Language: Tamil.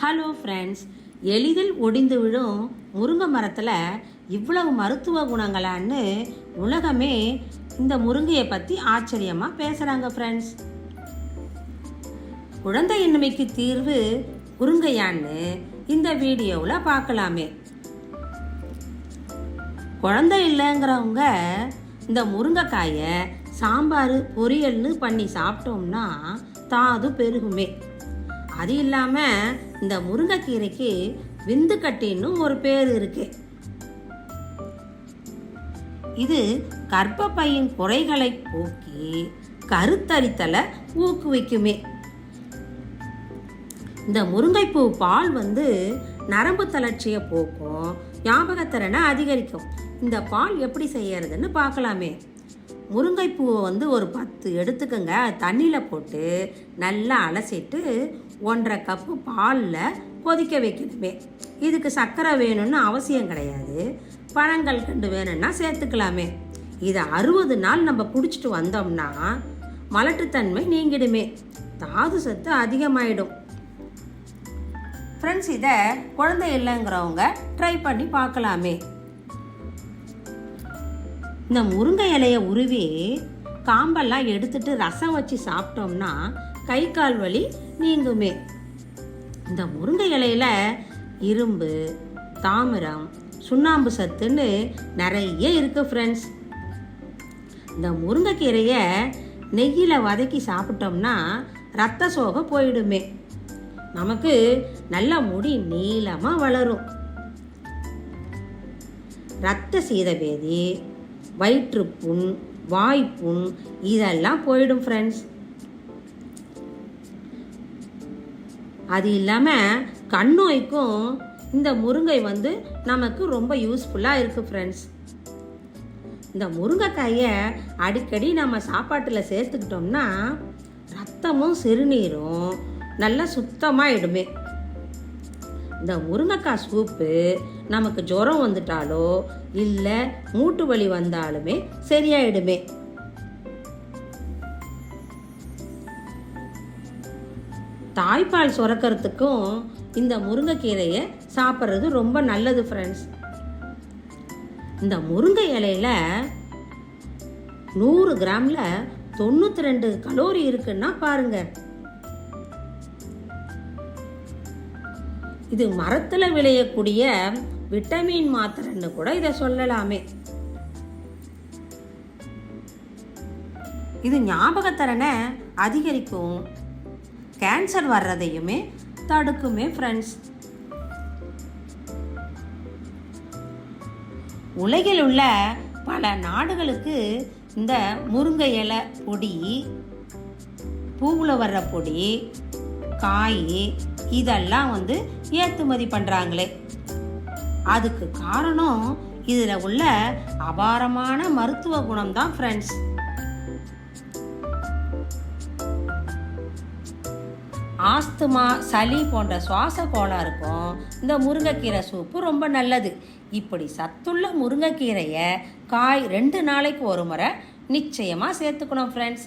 ஹலோ ஃப்ரெண்ட்ஸ் எளிதில் ஒடிந்து விழும் முருங்கை மரத்தில் இவ்வளவு மருத்துவ குணங்களான்னு உலகமே இந்த முருங்கையை பற்றி ஆச்சரியமாக பேசுகிறாங்க ஃப்ரெண்ட்ஸ் குழந்தை இன்மைக்கு தீர்வு முருங்கையான்னு இந்த வீடியோவில் பார்க்கலாமே. குழந்தை இல்லைங்கிறவங்க இந்த முருங்கைக்காயை சாம்பார் பொரியல்னு பண்ணி சாப்பிட்டோம்னா தாது பெருகுமே. அது இல்லாமல் இந்த முருங்கைக்கீரைக்கு விந்து கட்டின்னு ஒரு பேர் இருக்கு. இது கர்ப்பப்பையின் குறைகளை போக்கி கருத்தரித்தலை ஊக்குவிக்குமே. இந்த முருங்கைப்பூ பால் வந்து நரம்பு தளர்ச்சியை போக்கும் ஞாபகத்திறனை அதிகரிக்கும். இந்த பால் எப்படி செய்யறதுன்னு பார்க்கலாமே. முருங்கைப்பூவை வந்து ஒரு பத்து எடுத்துக்கோங்க. தண்ணியில் போட்டு நல்லா அலசிட்டு ஒன்றரை கப்பு பாலில் கொதிக்க வைக்கணுமே. இதுக்கு சர்க்கரை வேணும்னு அவசியம் கிடையாது. பழங்கள் கண்டு வேணும்னா சேர்த்துக்கலாமே. இதை அறுபது நாள் நம்ம குடிச்சிட்டு வந்தோம்னா மலட்டுத்தன்மை நீங்கிடுமே. தாது சத்து அதிகமாயிடும். ஃப்ரெண்ட்ஸ் இதை குழந்தை இல்லைங்கிறவங்க ட்ரை பண்ணி பார்க்கலாமே. இந்த முருங்கை இலையை உருவி காம்பெல்லாம் எடுத்துட்டு ரசம் வச்சு சாப்பிட்டோம்னா கை கால் வலி நீங்குமே இந்த முருங்கை இலையில இரும்பு தாமிரம் சுண்ணாம்பு சத்துன்னு நிறைய இருக்கு ஃப்ரெண்ட்ஸ் இந்த முருங்கைக்கீரையை நெய்யில் வதக்கி சாப்பிட்டோம்னா ரத்த சோகம் போயிடுமே. நமக்கு நல்ல முடி நீளமாக வளரும். ரத்த சீதபேதி வயிற்றுப்புண் வாய்ப்புண் இதெல்லாம் போயிடும் ஃப்ரெண்ட்ஸ் அது இல்லாமல் கண் நோய்க்கும் இந்த முருங்கை வந்து நமக்கு ரொம்ப யூஸ்ஃபுல்லாக இருக்குது ஃப்ரெண்ட்ஸ் இந்த முருங்கைக்காயை அடிக்கடி நம்ம சாப்பாட்டில் சேர்த்துக்கிட்டோம்னா ரத்தமும் சிறுநீரும் நல்லா சுத்தமாகிடுமே இந்த முருங்கைக்காய் சூப்பு நமக்கு ஜுரம் வந்துட்டாலோ இல்லை மூட்டு வலி வந்தாலுமே சரியாயிடுமே. தாய்ப்பால் சுரக்கிறதுக்கும் இந்த முருங்கைக்கீரையை சாப்பிட்றது ரொம்ப நல்லது ஃப்ரெண்ட்ஸ் இந்த முருங்கை இலையில நூறு கிராமில் தொண்ணூற்றி ரெண்டு கலோரி இருக்குன்னா பாருங்கள் இது மரத்தில் விளையக்கூடிய விட்டமின் மாத்திரைன்னு கூட இதை சொல்லலாமே. இது ஞாபகத்திறனை அதிகரிக்கும். கேன்சர் வர்றதையுமே தடுக்குமே ஃப்ரெண்ட்ஸ் உலகில் உள்ள பல நாடுகளுக்கு இந்த முருங்கை இலை பொடி பூவில் வர்ற பொடி காய் இதெல்லாம் வந்து ஏற்றுமதி பண்ணுறாங்களே அதுக்கு காரணம் இதில் உள்ள அபாரமான மருத்துவ குணம் தான் ஃப்ரெண்ட்ஸ் ஆஸ்துமா சளி போன்ற சுவாச கோளாறுக்கும் இந்த முருங்கைக்கீரை சூப்பு ரொம்ப நல்லது. இப்படி சத்துள்ள முருங்கைக்கீரையை காய் ரெண்டு நாளைக்கு ஒரு முறை நிச்சயமாக சேர்த்துக்கணும் ஃப்ரெண்ட்ஸ்